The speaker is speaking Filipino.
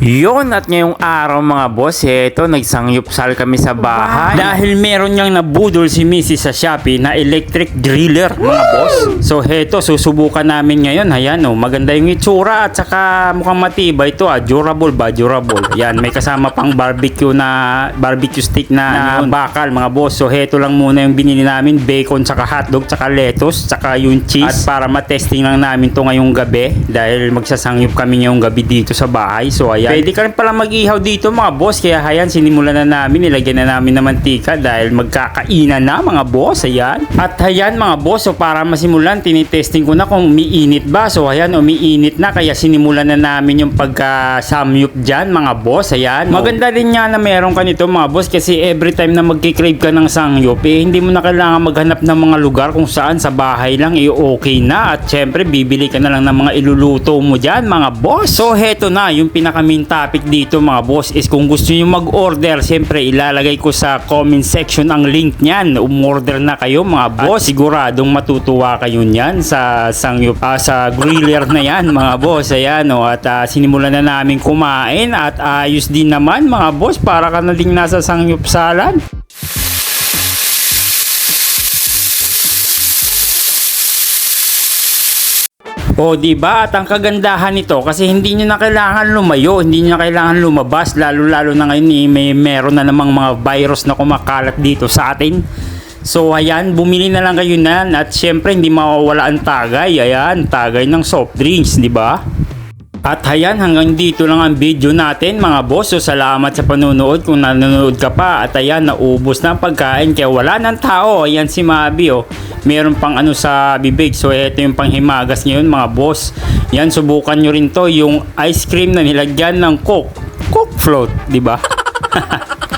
Yun at ngayong araw mga boss, eto nagsangyupsal kami sa bahay. Dahil meron niyang nabudol si Mrs. sa Shopee na electric driller mga boss. So heto susubukan namin ngayon. Ayan oh, maganda yung itsura at saka mukhang matibay ito ah. Durable ba? Durable. Yan, may kasama pang barbecue na barbecue stick na, na bakal mga boss. So heto lang muna yung binili namin. Bacon, saka hotdog, saka lettuce, saka yung cheese. At para matesting lang namin to ngayong gabi dahil magsasangyup kami ngayong gabi dito sa bahay. So ayan. Pwede ka rin pala mag-ihaw dito mga boss. Kaya ayan, sinimulan na namin. Nilagyan na namin ng mantika dahil magkakainan na mga boss. Ayan. At ayan mga boss, so para masimulan, tinitesting ko na kung umiinit ba. So ayan, umiinit na. Kaya sinimulan na namin yung pagka-samyup dyan mga boss. Ayan. Maganda din nga na meron ka nito mga boss kasi every time na magkikrave ka ng sangyup, eh, hindi mo na kailangan maghanap ng mga lugar kung saan sa bahay lang, eh, okay na. At syempre, bibili ka na lang ng mga iluluto mo dyan mga boss. So heto na, yung pinaka main topic dito mga boss is kung gusto nyo mag-order, syempre ilalagay ko sa comment section ang link niyan. Umorder na kayo mga boss. At siguradong matutuwa kayo niyan sa sangyup, ah, sa griller na yan mga boss. Ayan o, at ah, sinimulan na namin kumain at ayos din naman mga boss para ka na ding nasa sangyup salad. O, di ba? At ang kagandahan nito kasi hindi niyo na kailangan lumayo, hindi niyo na kailangan lumabas lalo-lalo na ngayon eh, may meron na namang mga virus na kumakalat dito sa atin. So ayan, bumili na lang kayo na at syempre hindi mawawala ang tagay. Ayan, tagay ng soft drinks, di ba? At ayan, hanggang dito lang ang video natin mga boss. So salamat sa panonood kung nanonood ka pa. At ayan, naubos na ang pagkain kaya wala ng tao. Ayan si Mabi oh. Meron pang ano sa bibig. So ito yung panghimagas ngayon mga boss. Yan, subukan nyo rin to. Yung ice cream na nilagyan ng coke. Coke float, di ba?